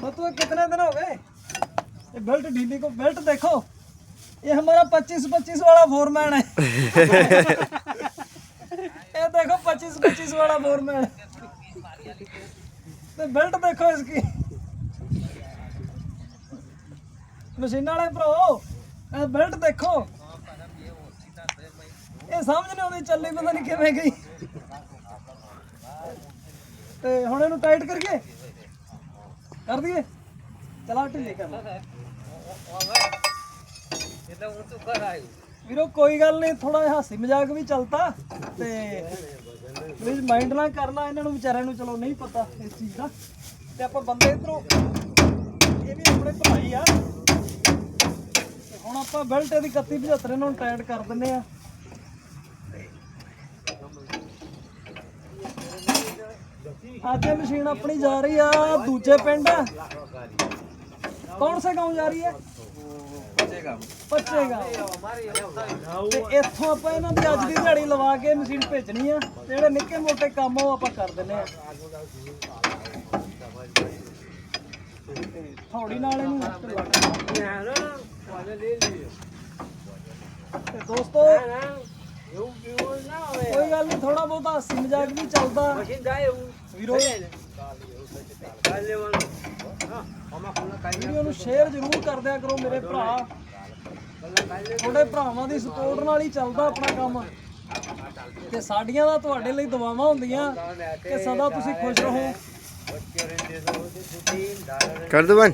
तो तो कितने दिन हो गए ये बेल्ट ढीली को बेल्ट देखो ये हमारा 25 25 वाला फोरमैन है ये देखो 25 25 वाला फोरमैन तो बेल्ट देखो इसकी ਮਸ਼ੀਨਾਂ ਵਾਲੇ ਭਰਾ ਇਹ ਬੈਲਟ ਦੇਖੋ ਇਹ ਸਮਝ ਨਹੀਂ ਆਉਂਦੀ ਚੱਲੀ ਪਤਾ ਨਹੀਂ ਕਿਵੇਂ ਗਈ ਤੇ ਹੁਣ ਇਹਨੂੰ ਟਾਈਟ ਕਰੀਏ ਕਰ ਦਈਏ? ਚਲਾ ਢਿੱਲੇ ਕਰ ਲੈ। ਵੀਰੋ, ਕੋਈ ਗੱਲ ਨਹੀਂ ਥੋੜਾ ਜਿਹਾ ਹਾਸੀ ਮਜ਼ਾਕ ਵੀ ਚਲਤਾ ਤੇ ਪਲੀਜ਼ ਮਾਈਂਡ ਨਾ ਕਰਨਾ ਇਹਨਾਂ ਨੂੰ ਵਿਚਾਰਿਆਂ ਨੂੰ ਚਲੋ, ਨਹੀਂ ਪਤਾ ਇਸ ਚੀਜ਼ ਦਾ। ਤੇ ਆਪਾਂ ਬੰਦੇ ਇਧਰੋਂ, ਇਹ ਵੀ ਆਪਣੇ ਭਾਈ ਆ। ਹੁਣ ਆਪਾਂ ਬੈਲਟ ਇਹਦੀ 31 75 ਇਹਨਾਂ ਨੂੰ ਟਾਈਟ ਕਰ ਦਿੰਨੇ ਆ। ਅੱਜ ਇਹ ਮਸ਼ੀਨ ਆਪਣੀ ਜਾ ਰਹੀ ਆ ਦੂਜੇ ਪਿੰਡ ਕੌਣ ਸੇ گاؤں ਜਾ ਰਹੀ ਹੈ ਪੱਚੇਗਾ ਤੇ ਇੱਥੋਂ ਆਪਾਂ ਇਹਨਾਂ ਦੀ ਅੱਜ ਦੀ ਦਿਹਾੜੀ ਲਵਾ ਕੇ ਮਸ਼ੀਨ ਭੇਜਣੀ ਆ ਤੇ ਜਿਹੜੇ ਨਿੱਕੇ ਮੋਟੇ ਕੰਮ ਆ ਉਹ ਆਪਾਂ ਕਰ ਦਿੰਨੇ ਆ ਤੇ ਥੋੜੀ ਨਾਲ ਇਹਨੂੰ ਤੇ ਦੋਸਤੋ ਕੋਈ ਗੱਲ ਨਹੀਂ ਥੋੜਾ ਬਹੁਤਾ ਹਾਸੀ ਮਜ਼ਾਕ ਵੀ ਚੱਲਦਾ। ਵੀਰੋ ਵੀਡੀਓ ਨੂੰ ਸ਼ੇਅਰ ਜ਼ਰੂਰ ਕਰ ਦਿਆ ਕਰੋ ਮੇਰੇ ਭਰਾ। ਤੁਹਾਡੇ ਭਰਾਵਾਂ ਦੀ ਸਪੋਰਟ ਨਾਲ ਹੀ ਚੱਲਦਾ ਆਪਣਾ ਕੰਮ। ਤੇ ਸਾਡੀਆਂ ਦਾ ਤੁਹਾਡੇ ਲਈ ਦੁਆਵਾਂ ਹੁੰਦੀਆਂ ਕਿ ਸਦਾ ਤੁਸੀਂ ਖੁਸ਼ ਰਹੋ। ਕਰ ਦੋ ਬਨ